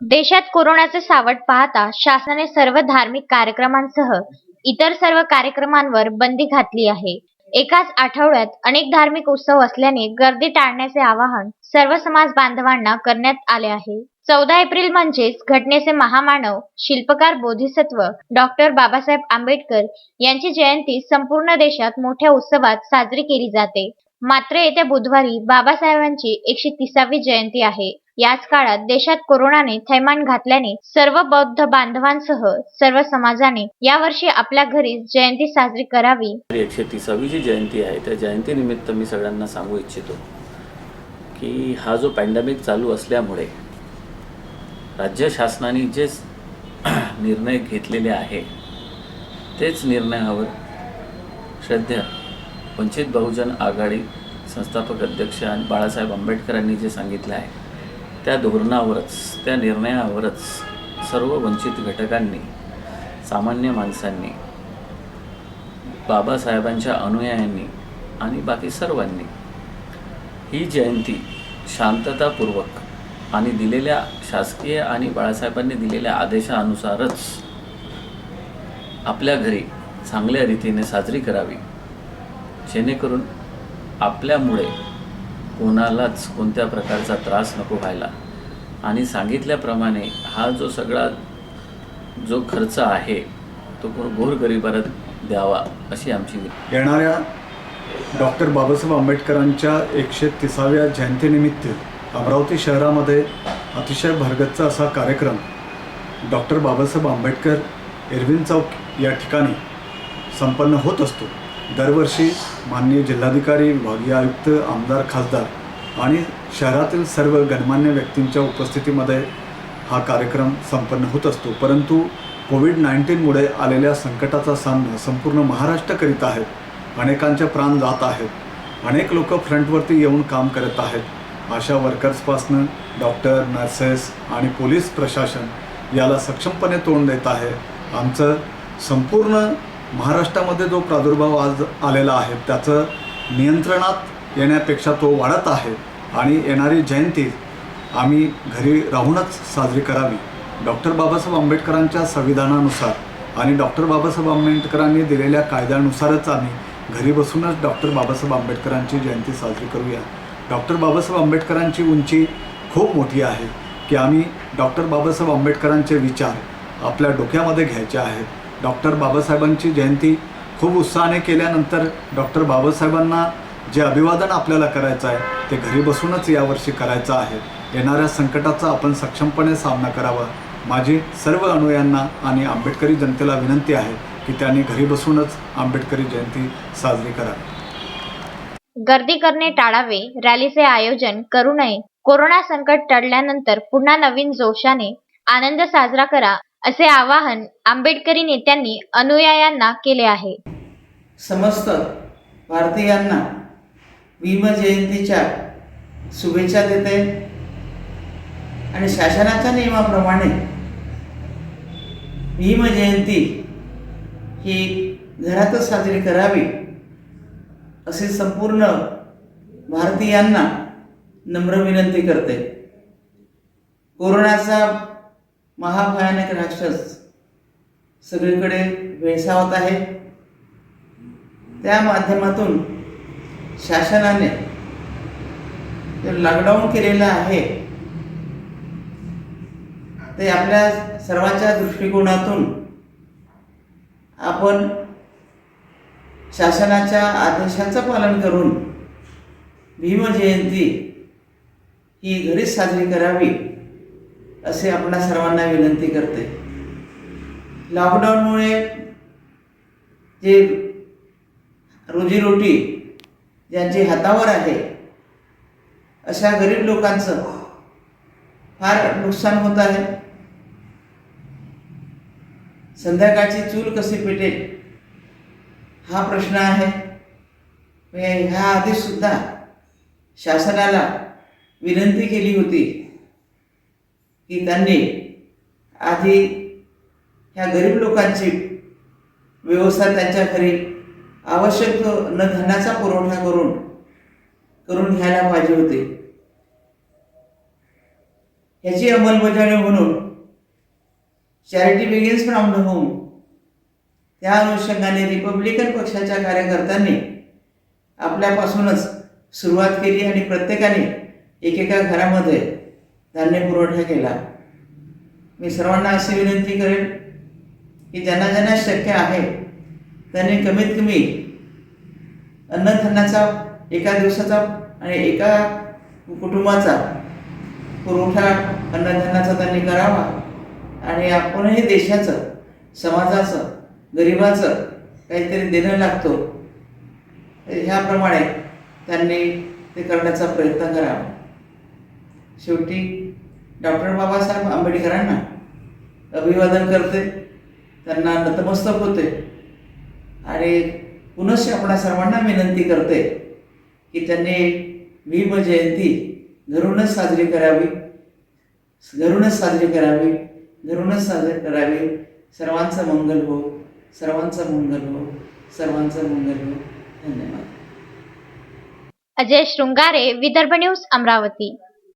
देशात कोरोनाचे सावट पाहता शासनाने सर्व धार्मिक कार्यक्रमांसह इतर सर्व कार्यक्रमांवर बंदी घातली आहे. एकाच आठवड्यात अनेक धार्मिक उत्सव असल्याने गर्दी टाळण्याचे आवाहन सर्व समाज बांधवांना करण्यात आले आहे. चौदा एप्रिल म्हणजेच घटनेचे महामानव शिल्पकार बोधिसत्व डॉक्टर बाबासाहेब आंबेडकर यांची जयंती संपूर्ण देशात मोठ्या उत्सवात साजरी केली जाते. मात्र येत्या बुधवारी बाबासाहेबांची एकशे तिसावी जयंती आहे. याच काळात देशात कोरोनाने थैमान घातल्याने सर्व बौद्ध बांधवांसह सर्व समाजाने यावर्षी आपल्या घरीच जयंती साजरी करावी. एकशे तिसावी जी जयंती आहे. त्या जयंतीनिमित्त मी सगळ्यांना सांगू इच्छितो की हा जो पॅन्डेमिक चालू असल्यामुळे राज्य शासनाने जे निर्णय घेतलेले आहे तेच निर्णयावर श्रद्धा वंचित बहुजन आघाडी संस्थापक अध्यक्ष आणि बाळासाहेब आंबेडकरांनी जे सांगितलं आहे त्या धोरणावरच त्या निर्णयावरच सर्व वंचित घटकांनी सामान्य माणसांनी बाबासाहेबांच्या अनुयायांनी आणि बाकी सर्वांनी ही जयंती शांततापूर्वक आणि दिलेल्या शासकीय आणि बाळासाहेबांनी दिलेल्या आदेशानुसारच आपल्या घरी चांगल्या रीतीने साजरी करावी. जेणेकरून आपल्यामुळे कोणालाच कोणत्या प्रकारचा त्रास नको व्हायला. आणि सांगितल्याप्रमाणे हा जो सगळा जो खर्च आहे तो गोरगरिबाला द्यावा अशी आमची येणाऱ्या डॉक्टर बाबासाहेब आंबेडकरांच्या एकशे तिसाव्या जयंतीनिमित्त अमरावती शहरामध्ये अतिशय भरगतचा असा कार्यक्रम डॉक्टर बाबासाहेब आंबेडकर एरविन चौक या ठिकाणी संपन्न होत असतो. दरवर्षी माननीय जिल्हाधिकारी विभागीय आयुक्त आमदार खासदार आणि शहरातील सर्व गणमान्य व्यक्तींच्या उपस्थितीमध्ये हा कार्यक्रम संपन्न होत असतो. परंतु कोविड नाईन्टीनमुळे आलेल्या संकटाचा सामना संपूर्ण महाराष्ट्र करीत आहेत अनेकांचे प्राण जात आहेत. अनेक लोक फ्रंटवरती येऊन काम करत आहेत. अशा वर्कर्सपासनं डॉक्टर नर्सेस आणि पोलीस प्रशासन याला सक्षमपणे तोंड देत आहे. आमचं संपूर्ण महाराष्ट्रामध्ये जो प्रादुर्भाव आज आलेला आहे त्याचं नियंत्रणात येण्यापेक्षा तो वाढत आहे आणि येणारी जयंती आम्ही घरी राहूनच साजरी करावी. डॉक्टर बाबासाहेब आंबेडकरांच्या संविधानानुसार आणि डॉक्टर बाबासाहेब आंबेडकरांनी दिलेल्या कायद्यानुसारच आम्ही घरी बसूनच डॉक्टर बाबासाहेब आंबेडकरांची जयंती साजरी करूया. डॉक्टर बाबासाहेब आंबेडकरांची उंची खूप मोठी आहे की आम्ही डॉक्टर बाबासाहेब आंबेडकरांचे विचार आपल्या डोक्यामध्ये घ्यायचे आहेत. डॉक्टर बाबासाहेबांची जयंती खूप उत्साहाने केल्यानंतर डॉक्टर बाबासाहेबांना जे अभिवादन आपल्याला करायचं आहे ते घरी बसूनच यावर्षी करायचं आहे. येणाऱ्या संकटाचा आपण सक्षमपणे सामना करावा. माझी सर्व अनुयांना आणि आंबेडकरी जनतेला विनंती आहे की त्यांनी घरी बसूनच आंबेडकरी जयंती साजरी करावी. गर्दी करणे टाळावे रॅलीचे आयोजन करू नये. कोरोना संकट टळल्यानंतर पुन्हा नवीन जोशाने आनंद साजरा करा. असे आवाहन आंबेडकरी नेत्यांनी अनुयायांना केले आहे. समस्त भारतीयांना भीमजयंतीच्या शुभेच्छा देते आणि शासनाच्या नियमाप्रमाणे भीमजयंती ही घरातच साजरी करावी असे संपूर्ण भारतीयांना नम्र विनंती करते. कोरोनाचा महाभयानक राक्षस सगळीकडे भेळसावत आहे. त्या माध्यमातून शासनाने जे लॉकडाऊन केलेलं आहे ते आपल्या सर्वांच्या दृष्टिकोनातून आपण शासनाच्या आदेशाचं पालन करून भीमजयंती ही घरीच साजरी करावी. असे आपणा सर्वांना विनंती करते. लॉकडाऊनमुळे जे रोजीरोटी ज्यांची हातावर आहे अशा गरीब लोकांचं फार नुकसान होत आहे. संध्याकाळची चूल कशी पेटेल हा प्रश्न आहे. ह्या आधीसुद्धा शासनाला विनंती केली होती. की त्यांनी आधी ह्या गरीब लोकांची व्यवस्था त्यांच्या घरी आवश्यक न धनाचा पुरवठा करून करून घ्यायला पाहिजे होते. ह्याची अंमलबजावणी म्हणून charity begins from the home त्या अनुषंगाने रिपब्लिकन पक्षाच्या कार्यकर्त्यांनी आपल्यापासूनच सुरुवात केली आणि प्रत्येकाने एकेका घरामध्ये धान्य पुरवठा केला. मी सर्वांना अशी विनंती करेन की ज्यांना ज्यांना शक्य आहे त्यांनी कमीत कमी अन्नधान्याचा एका दिवसाचा आणि एका कुटुंबाचा पुरवठा अन्नधान्याचा त्यांनी करावा आणि आपणही देशाचं समाजाचं गरिबाचं काहीतरी देणं लागतो. ह्याप्रमाणे त्यांनी ते करण्याचा प्रयत्न करावा. शेवटी डॉक्टर बाबासाहेब आंबेडकरांना अभिवादन करते. त्यांना नतमस्तक होते. आणि पुनश्च आपणा सर्वांना विनंती करते की त्यांनी भीम जयंती घरूनच साजरी करावी. घरूनच साजरी करावी. घरूनच साजरी करावी. सर्वांचं मंगल हो. सर्वांचं मंगल हो. सर्वांचं मंगल हो. धन्यवाद. अजय शृंगारे विदर्भ न्यूज अमरावती.